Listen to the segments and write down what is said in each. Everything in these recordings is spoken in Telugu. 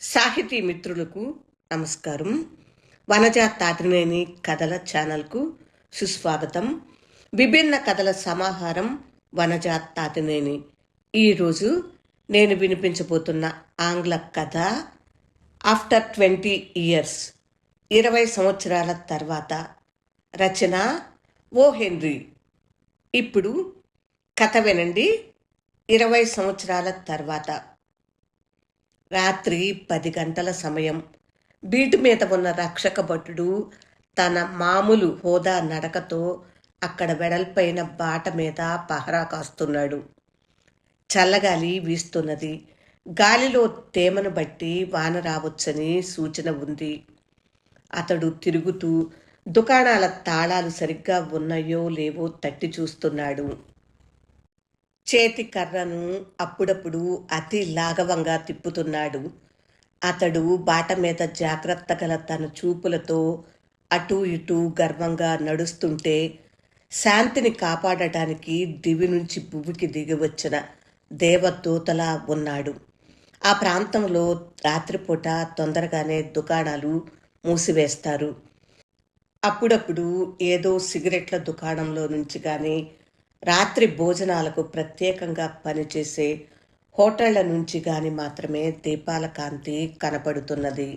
సాహితీ మిత్రులకు నమస్కారం. వనజ తాతినేని కథల ఛానల్కు సుస్వాగతం. విభిన్న కథల సమాహారం వనజ తాతినేని ఈరోజు నేను వినిపించబోతున్న ఆంగ్ల కథ ఆఫ్టర్ ట్వంటీ ఇయర్స్ ఇరవై సంవత్సరాల తర్వాత రచన ఓ హెన్రీ. ఇప్పుడు కథ వినండి. ఇరవై సంవత్సరాల తర్వాత రాత్రి పది గంటల సమయం బీటు మీద ఉన్న రక్షక భటుడు తన మామూలు హోదా నడకతో అక్కడ వెడల్పైన బాట మీద పహరా కాస్తున్నాడు. చల్లగాలి వీస్తున్నది. గాలిలో తేమను బట్టి వాన రావచ్చని సూచన ఉంది. అతడు తిరుగుతూ దుకాణాల తాళాలు సరిగ్గా ఉన్నాయో లేవో తట్టి చూస్తున్నాడు. చేతి కర్రను అప్పుడప్పుడు అతి లాఘవంగా తిప్పుతున్నాడు. అతడు బాట మీద జాగ్రత్త గల తన చూపులతో అటూ ఇటూ గర్వంగా నడుస్తుంటే శాంతిని కాపాడటానికి దివి నుంచి భూమికి దిగి వచ్చిన దేవదూతలా ఉన్నాడు. ఆ ప్రాంతంలో రాత్రిపూట తొందరగానే దుకాణాలు మూసివేస్తారు. అప్పుడప్పుడు ఏదో సిగరెట్ల దుకాణంలో నుంచి కానీ రాత్రి భోజనాలకు ప్రత్యేకంగా పనిచేసే హోటళ్ళ నుంచి గాని మాత్రమే దీపాల కాంతి కనపడుతున్నది.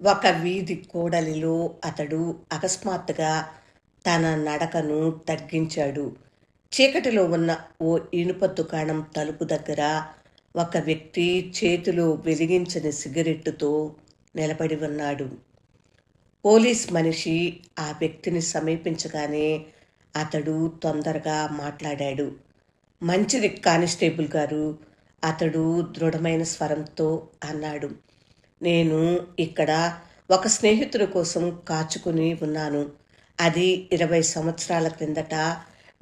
ఒక వీధి కూడలిలో అతడు అకస్మాత్తుగా తన నడకను తగ్గించాడు. చీకటిలో ఉన్న ఓ ఇనుప దుకాణం తలుపు దగ్గర ఒక వ్యక్తి చేతిలో వెలిగించని సిగరెట్టుతో నిలబడి ఉన్నాడు. పోలీస్ మనిషి ఆ వ్యక్తిని సమీపించగానే అతడు తొందరగా మాట్లాడాడు. మంచిది కానిస్టేబుల్ గారు అతడు దృఢమైన స్వరంతో అన్నాడు. నేను ఇక్కడ ఒక స్నేహితుడి కోసం కాచుకుని ఉన్నాను. అది ఇరవై సంవత్సరాల క్రిందట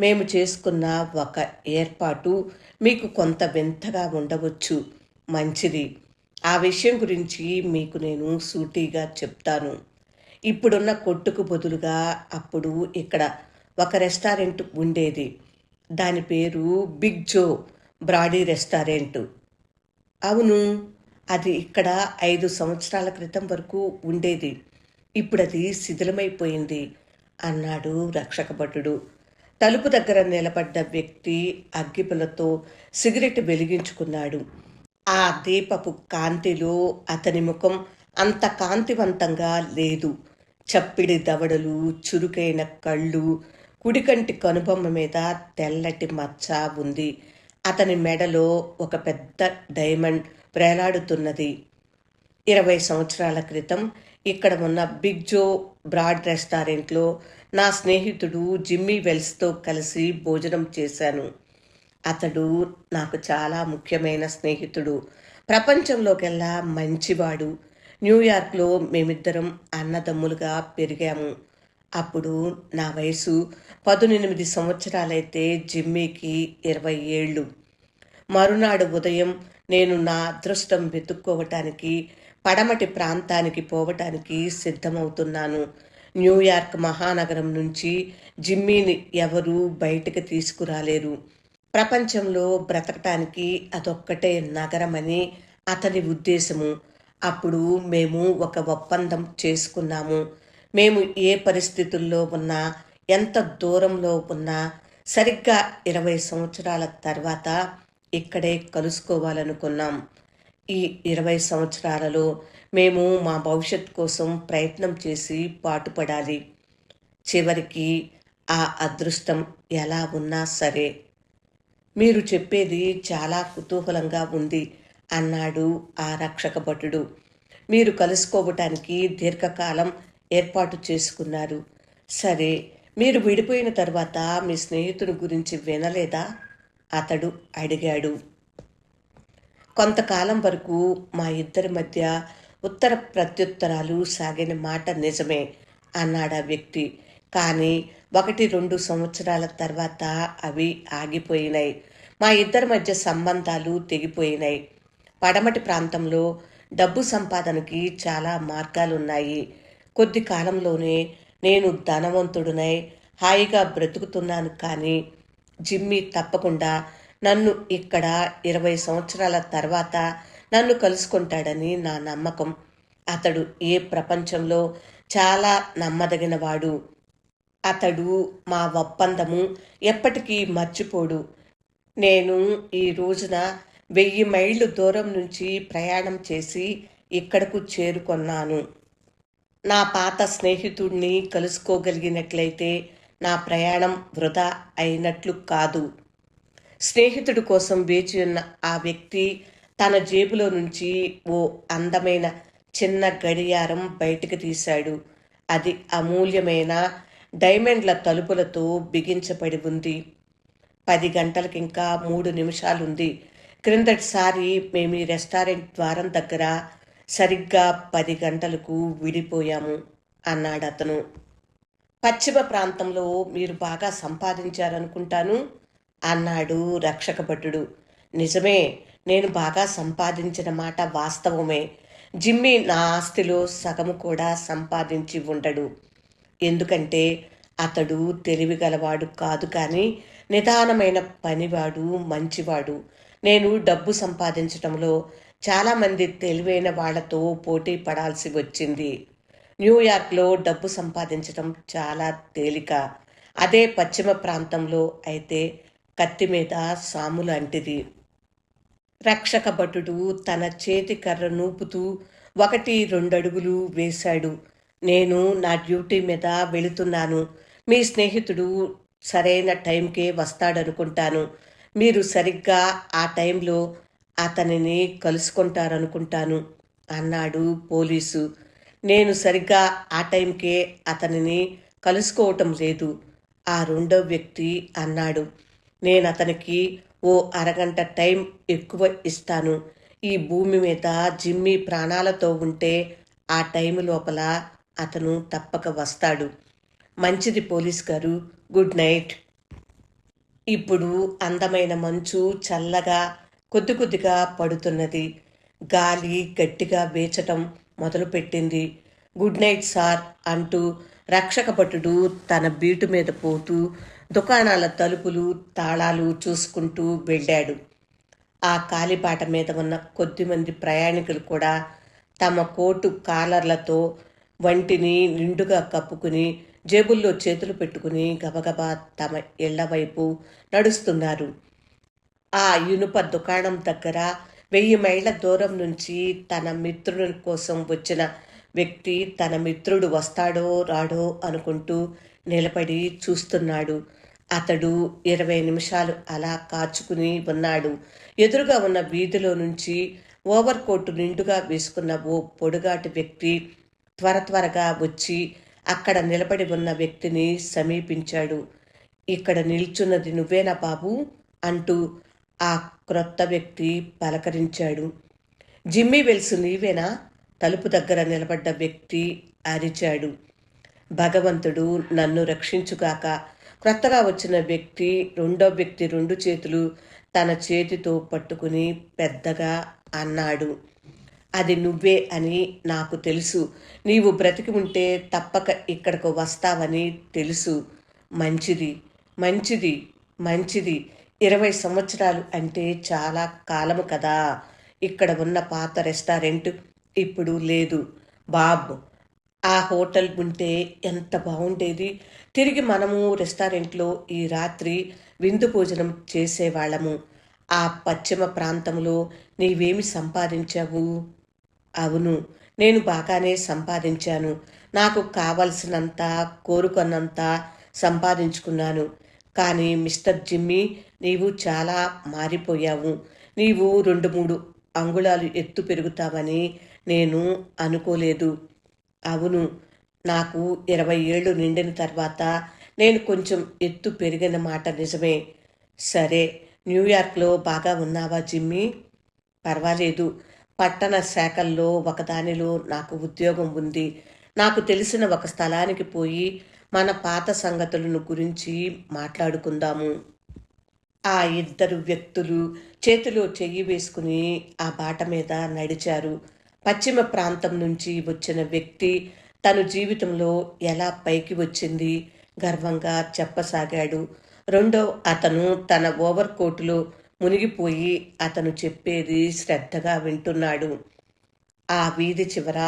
మేము చేసుకున్న ఒక ఏర్పాటు మీకు కొంత వింతగా ఉండవచ్చు. మంచిది. ఆ విషయం గురించి మీకు నేను సూటిగా చెప్తాను. ఇప్పుడున్న కొట్టుకు బదులుగా అప్పుడు ఇక్కడ ఒక రెస్టారెంట్ ఉండేది. దాని పేరు బిగ్ జో బ్రాడీ రెస్టారెంట్. అవును అది ఇక్కడ ఐదు సంవత్సరాల క్రితం వరకు ఉండేది. ఇప్పుడు అది శిథిలమైపోయింది అన్నాడు రక్షక భటుడు. తలుపు దగ్గర నిలబడ్డ వ్యక్తి అగ్గిపులతో సిగరెట్ వెలిగించుకున్నాడు. ఆ దీపపు కాంతిలో అతని ముఖం అంత కాంతివంతంగా లేదు. చప్పిడి దవడలు చురుకైన కళ్ళు కుడికంటి కనుబొమ్మ మీద తెల్లటి మచ్చ ఉంది. అతని మెడలో ఒక పెద్ద డైమండ్ ప్రేలాడుతున్నది ఇరవై సంవత్సరాల క్రితం ఇక్కడ ఉన్న బిగ్ జో బ్రాడ్ రెస్టారెంట్లో నా స్నేహితుడు జిమ్మీ వెల్స్తో కలిసి భోజనం చేశాను. అతడు నాకు చాలా ముఖ్యమైన స్నేహితుడు. ప్రపంచంలోకెల్లా మంచివాడు. న్యూయార్క్లో మేమిద్దరం అన్నదమ్ములుగా పెరిగాము. అప్పుడు నా వయసు పదునెనిమిది సంవత్సరాలైతే జిమ్మీకి ఇరవై ఏళ్ళు. మరునాడు ఉదయం నేను నా అదృష్టం వెతుక్కోవటానికి పడమటి ప్రాంతానికి పోవటానికి సిద్ధమవుతున్నాను. న్యూయార్క్ మహానగరం నుంచి జిమ్మీని ఎవరూ బయటకు తీసుకురాలేరు. ప్రపంచంలో బ్రతకటానికి అదొక్కటే నగరమని అతని ఉద్దేశము. అప్పుడు మేము ఒక ఒప్పందం చేసుకున్నాము. మేము ఏ పరిస్థితుల్లో ఉన్నా ఎంత దూరంలో ఉన్నా సరిగ్గా ఇరవై సంవత్సరాల తర్వాత ఇక్కడే కలుసుకోవాలనుకున్నాం. ఈ ఇరవై సంవత్సరాలలో మేము మా భవిష్యత్ కోసం ప్రయత్నం చేసి పాటుపడాలి. చివరికి ఆ అదృష్టం ఎలా ఉన్నా సరే. మీరు చెప్పేది చాలా కుతూహలంగా ఉంది అన్నాడు ఆ రక్షక భటుడు. మీరు కలుసుకోవటానికి దీర్ఘకాలం ఏర్పాటు చేసుకున్నారు. సరే మీరు విడిపోయిన తర్వాత మీ స్నేహితుని గురించి వినలేదా? అతడు అడిగాడు. కొంతకాలం వరకు మా ఇద్దరి మధ్య ఉత్తర ప్రత్యుత్తరాలు సాగిన మాట నిజమే అన్నాడు ఆ వ్యక్తి. కానీ ఒకటి రెండు సంవత్సరాల తర్వాత అవి ఆగిపోయినాయి. మా ఇద్దరి మధ్య సంబంధాలు తెగిపోయినాయి. పడమటి ప్రాంతంలో డబ్బు సంపాదనకి చాలా మార్గాలున్నాయి. కొద్ది కాలంలోనే నేను ధనవంతుడునై హాయిగా బ్రతుకుతున్నాను కానీ జిమ్మి తప్పకుండా నన్ను ఇక్కడ ఇరవై సంవత్సరాల తర్వాత నన్ను కలుసుకుంటాడని నా నమ్మకం. అతడు ఏ ప్రపంచంలో చాలా నమ్మదగినవాడు. అతడు మా ఒప్పందము ఎప్పటికీ మర్చిపోడు. నేను ఈ రోజున వెయ్యి మైళ్ళు దూరం నుంచి ప్రయాణం చేసి ఇక్కడకు చేరుకొన్నాను. నా పాత స్నేహితుడిని కలుసుకోగలిగినట్లయితే నా ప్రయాణం వృధా అయినట్లు కాదు. స్నేహితుడి కోసం వేచి ఉన్న ఆ వ్యక్తి తన జేబులో నుంచి ఓ అందమైన చిన్న గడియారం బయటకు తీశాడు. అది అమూల్యమైన డైమండ్ల తలుపులతో బిగించబడి ఉంది. పది గంటలకి ఇంకా మూడు నిమిషాలుంది. క్రిందటిసారి మేము ఈ రెస్టారెంట్ ద్వారం దగ్గర సరిగ్గా పది గంటలకు విడిపోయాము అన్నాడు అతను. పశ్చిమ ప్రాంతంలో మీరు బాగా సంపాదించారనుకుంటాను అన్నాడు రక్షక భటుడు. నిజమే నేను బాగా సంపాదించిన మాట వాస్తవమే. జిమ్మి నా ఆస్తిలో సగము కూడా సంపాదించి ఉండడు. ఎందుకంటే అతడు తెలివిగలవాడు కాదు కానీ నిదానమైన పనివాడు మంచివాడు. నేను డబ్బు సంపాదించడంలో చాలామంది తెలివైన వాళ్ళతో పోటీ పడాల్సి వచ్చింది. న్యూయార్క్లో డబ్బు సంపాదించడం చాలా తేలిక. అదే పశ్చిమ ప్రాంతంలో అయితే కత్తి మీద సాము లాంటిది. రక్షక భటుడు తన చేతి కర్ర నూపుతూ ఒకటి రెండడుగులు వేశాడు. నేను నా డ్యూటీ మీద వెళుతున్నాను. మీ స్నేహితుడు సరైన టైంకే వస్తాడనుకుంటాను. మీరు సరిగ్గా ఆ టైంలో అతనిని కలుసుకుంటారనుకుంటాను అన్నాడు పోలీసు. నేను సరిగ్గా ఆ టైంకే అతనిని కలుసుకోవటం లేదు ఆ రెండో వ్యక్తి అన్నాడు. నేను అతనికి ఓ అరగంట టైం ఎక్కువ ఇస్తాను. ఈ భూమి మీద జిమ్మి ప్రాణాలతో ఉంటే ఆ టైం లోపల అతను తప్పక వస్తాడు. మంచిది పోలీస్ గారు గుడ్ నైట్. ఇప్పుడు అందమైన మంచు చల్లగా కొద్ది కొద్దిగా పడుతున్నది. గాలి గట్టిగా వేచటం మొదలుపెట్టింది. గుడ్ నైట్ సార్ అంటూ రక్షక భటుడు తన బీటు మీద పోతూ దుకాణాల తలుపులు తాళాలు చూసుకుంటూ వెళ్ళాడు. ఆ కాలిబాట మీద ఉన్న కొద్దిమంది ప్రయాణికులు కూడా తమ కోటు కాలర్లతో వంటిని నిండుగా కప్పుకుని జేబుల్లో చేతులు పెట్టుకుని గబగబా తమ ఇళ్ళ వైపు నడుస్తున్నారు. ఆ ఇనుప దుకాణం దగ్గర వెయ్యి మైళ్ళ దూరం నుంచి తన మిత్రుడి కోసం వచ్చిన వ్యక్తి తన మిత్రుడు వస్తాడో రాడో అనుకుంటూ నిలబడి చూస్తున్నాడు. అతడు ఇరవై నిమిషాలు అలా కాచుకుని ఉన్నాడు. ఎదురుగా ఉన్న వీధిలో నుంచి ఓవర్ కోటు నిండుగా వేసుకున్న ఓ పొడుగాటి వ్యక్తి త్వర త్వరగా వచ్చి అక్కడ నిలబడి ఉన్న వ్యక్తిని సమీపించాడు. ఇక్కడ నిల్చున్నది నువ్వేనా బాబు? అంటూ ఆ క్రొత్త వ్యక్తి పలకరించాడు. జిమ్మీ వెల్స్ నీవేనా తలుపు దగ్గర నిలబడ్డ వ్యక్తి అరిచాడు. భగవంతుడు నన్ను రక్షించుగాక క్రొత్తగా వచ్చిన వ్యక్తి రెండో వ్యక్తి రెండు చేతులు తన చేతితో పట్టుకుని పెద్దగా అన్నాడు. అది నువ్వే అని నాకు తెలుసు. నీవు బ్రతికి ఉంటే తప్పక ఇక్కడకు వస్తావని తెలుసు. మంచిది మంచిది మంచిది ఇరవై సంవత్సరాలు అంటే చాలా కాలము కదా. ఇక్కడ ఉన్న పాత రెస్టారెంట్ ఇప్పుడు లేదు. బాబు ఆ హోటల్ ఉంటే ఎంత బాగుండేది. తిరిగి మనము రెస్టారెంట్లో ఈ రాత్రి విందు భోజనం చేసేవాళ్ళము. ఆ పశ్చిమ ప్రాంతంలో నీవేమి సంపాదించావు? అవును నేను బాగానే సంపాదించాను. నాకు కావలసినంత కోరుకున్నంత సంపాదించుకున్నాను. కానీ మిస్టర్ జిమ్మీ నీవు చాలా మారిపోయావు. నీవు రెండు మూడు అంగుళాలు ఎత్తు పెరుగుతావని నేను అనుకోలేదు. అవును నాకు ఇరవై ఏళ్ళు నిండిన తర్వాత నేను కొంచెం ఎత్తు పెరిగిన మాట నిజమే. సరే న్యూయార్క్లో బాగా ఉన్నావా జిమ్మి? పర్వాలేదు. పట్టణ శాఖల్లో ఒకదానిలో నాకు ఉద్యోగం ఉంది. నాకు తెలిసిన ఒక స్థలానికి పోయి మన పాత సంగతులను గురించి మాట్లాడుకుందాము. ఆ ఇద్దరు వ్యక్తులు చేతిలో చెయ్యి వేసుకుని ఆ బాట మీద నడిచారు. పశ్చిమ ప్రాంతం నుంచి వచ్చిన వ్యక్తి తన జీవితంలో ఎలా పైకి వచ్చింది గర్వంగా చెప్పసాగాడు. రెండో అతను తన ఓవర్ కోటులో మునిగిపోయి అతను చెప్పేది శ్రద్ధగా వింటున్నాడు. ఆ వీధి చివర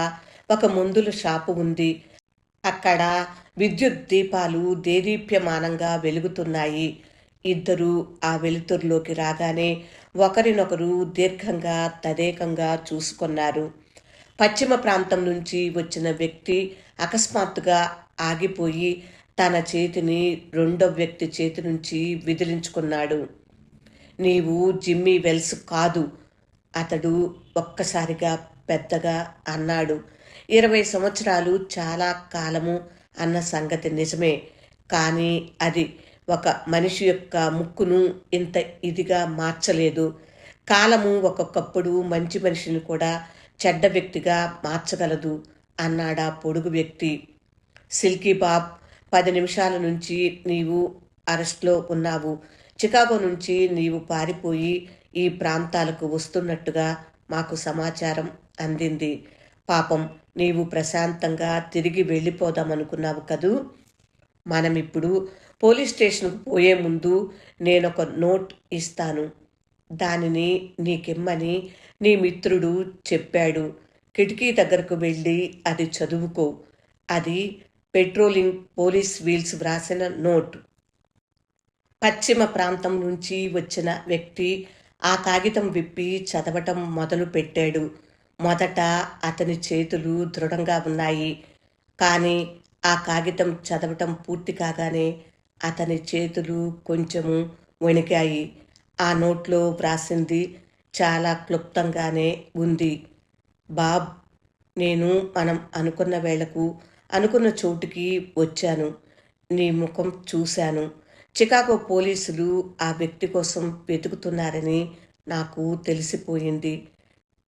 ఒక మందుల షాపు ఉంది. అక్కడ విద్యుత్ దీపాలు దేదీప్యమానంగా వెలుగుతున్నాయి. ఇద్దరు ఆ వెలుతురులోకి రాగానే ఒకరినొకరు దీర్ఘంగా తదేకంగా చూసుకున్నారు. పశ్చిమ ప్రాంతం నుంచి వచ్చిన వ్యక్తి అకస్మాత్తుగా ఆగిపోయి తన చేతిని రెండో వ్యక్తి చేతి నుంచి విదిలించుకున్నాడు. నీవు జిమ్మీ వెల్స్ కాదు అతడు ఒక్కసారిగా పెద్దగా అన్నాడు. ఇరవై సంవత్సరాలు చాలా కాలము అన్న సంగతి నిజమే కానీ అది ఒక మనిషి యొక్క ముక్కును ఇంత ఇదిగా మార్చలేదు. కాలము ఒక్కొక్కప్పుడు మంచి మనిషిని కూడా చెడ్డ వ్యక్తిగా మార్చగలదు అన్నాడా పొడుగు వ్యక్తి. సిల్కీ బాబ్ పది నిమిషాల నుంచి నీవు అరెస్ట్లో ఉన్నావు. చికాగో నుంచి నీవు పారిపోయి ఈ ప్రాంతాలకు వస్తున్నట్టుగా మాకు సమాచారం అందింది. పాపం నీవు ప్రశాంతంగా తిరిగి వెళ్ళిపోదామనుకున్నావు కదూ? మనం ఇప్పుడు పోలీస్ స్టేషన్కు పోయే ముందు నేనొక నోట్ ఇస్తాను. దానిని నీకిమ్మని నీ మిత్రుడు చెప్పాడు. కిటికీ దగ్గరకు వెళ్ళి అది చదువుకో. అది పెట్రోలింగ్ పోలీస్ వీల్స్ వ్రాసిన నోట్. పశ్చిమ ప్రాంతం నుంచి వచ్చిన వ్యక్తి ఆ కాగితం విప్పి చదవటం మొదలు పెట్టాడు. మొదట అతని చేతులు దృఢంగా ఉన్నాయి. కానీ ఆ కాగితం చదవటం పూర్తి కాగానే అతని చేతులు కొంచెము వణికాయి. ఆ నోట్లో వ్రాసింది చాలా క్లుప్తంగానే ఉంది. బాబ్ నేను మనం అనుకున్న వేళకు అనుకున్న చోటుకి వచ్చాను. నీ ముఖం చూశాను. చికాగో పోలీసులు ఆ వ్యక్తి కోసం వెతుకుతున్నారని నాకు తెలిసిపోయింది.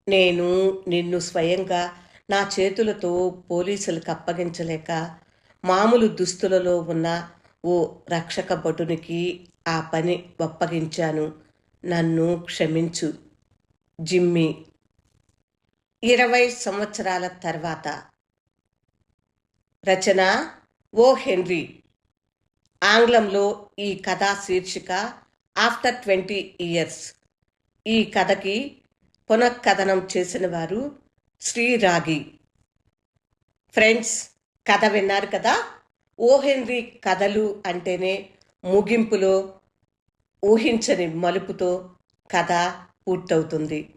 నేను నిన్ను స్వయంగా నా చేతులతో పోలీసులకు అప్పగించలేక మామూలు దుస్తులలో ఉన్న ఓ రక్షక భటునికి ఆ పని ఒప్పగించాను. నన్ను క్షమించు జిమ్మి. ఇరవై సంవత్సరాల తర్వాత రచన ఓ హెన్రీ. ఆంగ్లంలో ఈ కథా శీర్షిక ఆఫ్టర్ ట్వంటీ ఇయర్స్. ఈ కథకి పునఃకథనం చేసిన వారు శ్రీరాగి ఫ్రెండ్స్ కథ విన్నారు కదా? ఓ హెన్రీ కథలు అంటేనే ముగింపులో ఊహించని మలుపుతో కథ పూర్తవుతుంది.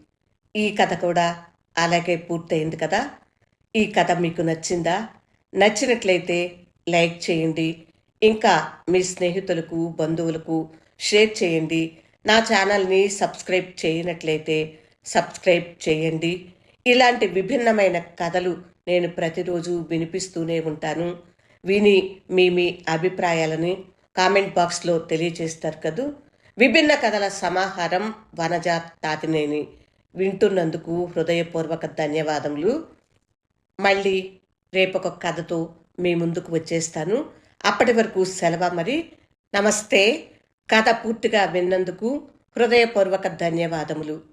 ఈ కథ కూడా అలాగే పూర్తయింది కదా? ఈ కథ మీకు నచ్చిందా? నచ్చినట్లయితే లైక్ చేయండి. ఇంకా మీ స్నేహితులకు బంధువులకు షేర్ చేయండి. నా ఛానల్ని సబ్స్క్రైబ్ చేయనట్లయితే సబ్స్క్రైబ్ చేయండి. ఇలాంటి విభిన్నమైన కథలు నేను ప్రతిరోజు వినిపిస్తూనే ఉంటాను. విని మీ మీ అభిప్రాయాలని కామెంట్ బాక్స్లో తెలియజేస్తారు కదూ. విభిన్న కథల సమాహారం వనజ తాతినేని వింటున్నందుకు హృదయపూర్వక ధన్యవాదములు. మళ్ళీ రేపొక కథతో మీ ముందుకు వచ్చేస్తాను. అప్పటి వరకు సెలవు మరి. నమస్తే. కథ పూర్తిగా విన్నందుకు హృదయపూర్వక ధన్యవాదములు.